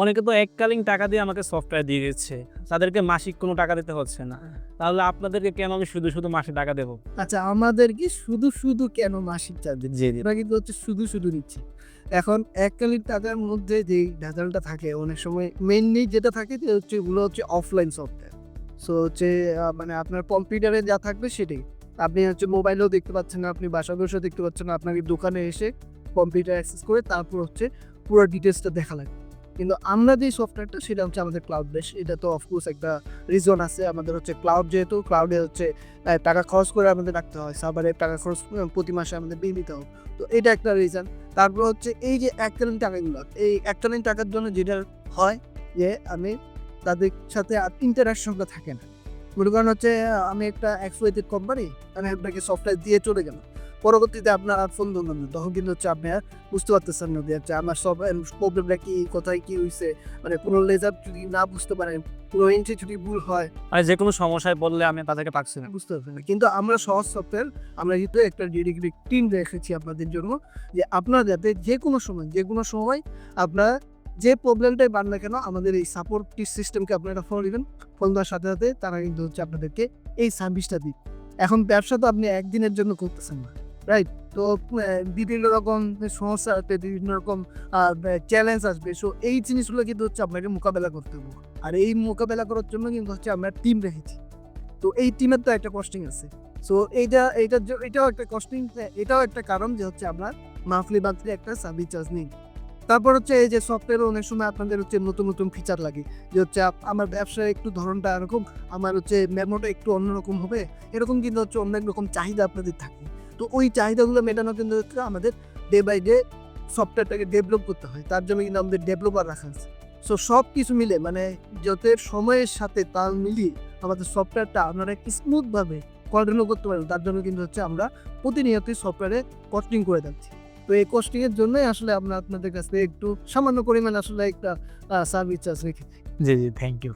অনেকে তো এককালীন টাকা দিয়ে আমাকে সফটওয়্যার দিয়ে দিচ্ছে। তাদেরকে মাসিক কোনো টাকা দিতে হচ্ছে না। তাহলে আপনাদেরকে কেন আমি শুধু শুধু মাসে টাকা দেবো? আচ্ছা আমাদের কি শুধু শুধু কেন মাসিক চার্জ জি আমরা কিন্তু হচ্ছে শুধু শুধু নিচ্ছি। এখন এককালীন টাকার মধ্যে যে ভেজালটা থাকে অনেক সময় মেনলি যেটা থাকে যে হচ্ছে এগুলো হচ্ছে অফলাইন সফটওয়্যার সো হচ্ছে মানে আপনার কম্পিউটারে যা থাকবে সেটাই। আপনি হচ্ছে মোবাইলেও দেখতে পাচ্ছেন না আপনি বাসা বসেও দেখতে পাচ্ছেন না আপনাকে দোকানে এসে কম্পিউটার অ্যাক্সেস করে তারপর হচ্ছে পুরো ডিটেলসটা দেখা লাগে কিন্তু আমরা যে সফটওয়্যারটা সেটা হচ্ছে আমাদের ক্লাউড বেস এটা তো অফকোর্স একটা রিজন আছে। আমাদের হচ্ছে ক্লাউড যেহেতু ক্লাউডে হচ্ছে টাকা খরচ করে আমাদের রাখতে হয়। সার্ভারে টাকা খরচ প্রতি মাসে আমাদের বিল দিতে হবে তো এটা একটা রিজন তারপর হচ্ছে এই যে এককালীন টাকাগুলো, এই এককালীন টাকার জন্য যেটা হয় যে আমি তাদের সাথে আর ইন্টারাকশনটা থাকে না। মনে করেন হচ্ছে আমি একটা এক্সপ্লোয়েটেড কোম্পানি, আমি আপনাকে সফটওয়্যার দিয়ে চলে গেলাম। পরবর্তীতে আপনার আর ফোন ধরলাম না। তখন কিন্তু হচ্ছে আপনি আর বুঝতে পারতেছেন না যে আমার সব প্রবলেমটা কি কোথায় কি হয়েছে মানে কোনো লেজার যদি না বুঝতে পারেন এন্ট্রি যদি ভুল হয় মানে যে কোনো সমস্যায় বললে আমি তাদেরকে পাচ্ছি না। বুঝতে পারছেন না। কিন্তু আমরা সহজ সফটওয়্যার আমরা কিন্তু একটা ডেডিকেটেড টিম রেখেছি আপনাদের জন্য যে আপনারা যাতে যে কোনো সময় যে কোনো সময় আপনারা যে প্রবলেমটাই বান না কেন আমাদের এই সাপোর্ট সিস্টেমকে আপনারা ফোন দিবেন। ফোন দেওয়ার সাথে সাথে তারা কিন্তু হচ্ছে আপনাদেরকে এই সার্ভিসটা দিই এখন ব্যবসা তো আপনি একদিনের জন্য করতেছেন না। রাইট তো বিভিন্ন রকম সমস্যা আসবে, বিভিন্ন রকম চ্যালেঞ্জ আসবে। সো এই জিনিসগুলো কিন্তু হচ্ছে আপনাকে মোকাবেলা করতে হবে। আর এই মোকাবেলা করার জন্য কিন্তু হচ্ছে আমরা টিম রেখেছি। তো, এই টিমের তো একটা কস্টিং আছে। সো এইটা এইটার জ- এটাও একটা কস্টিং এটাও একটা কারণ যে হচ্ছে আমরা মান্থলি মান্থলি একটা সার্ভিস চার্জ নিই। তারপর হচ্ছে এই যে সফটওয়্যার অনেক সময় আপনাদের হচ্ছে নতুন নতুন ফিচার লাগে। যে হচ্ছে আমার ব্যবসার একটু ধরনটা এরকম, আমার হচ্ছে মেমোটা একটু অন্যরকম হবে। এরকম কিন্তু হচ্ছে অনেক রকম চাহিদা আপনাদের থাকে। তো ওই চাহিদাগুলো মেটানো কিন্তু আমাদের ডে বাই ডে সফটওয়্যারটাকে ডেভেলপ করতে হয়। তার জন্য কিন্তু আমাদের ডেভেলপার রাখা আছে। সো সব কিছু মিলে মানে যত সময়ের সাথে তাল মিলিয়ে আমাদের সফটওয়্যারটা আপনারা একটু স্মুথভাবে কন্টিনিউ করতে পারেন, তার জন্য কিন্তু হচ্ছে আমরা প্রতিনিয়তই সফটওয়্যারে কস্টিং করে যাচ্ছি। তো এই কস্টিং এর জন্যই আসলে আমরা আপনাদের কাছ একটু সামান্য পরিমাণ আসলে একটা সার্ভিস চার্জ রেখেছি জি জি থ্যাংক ইউ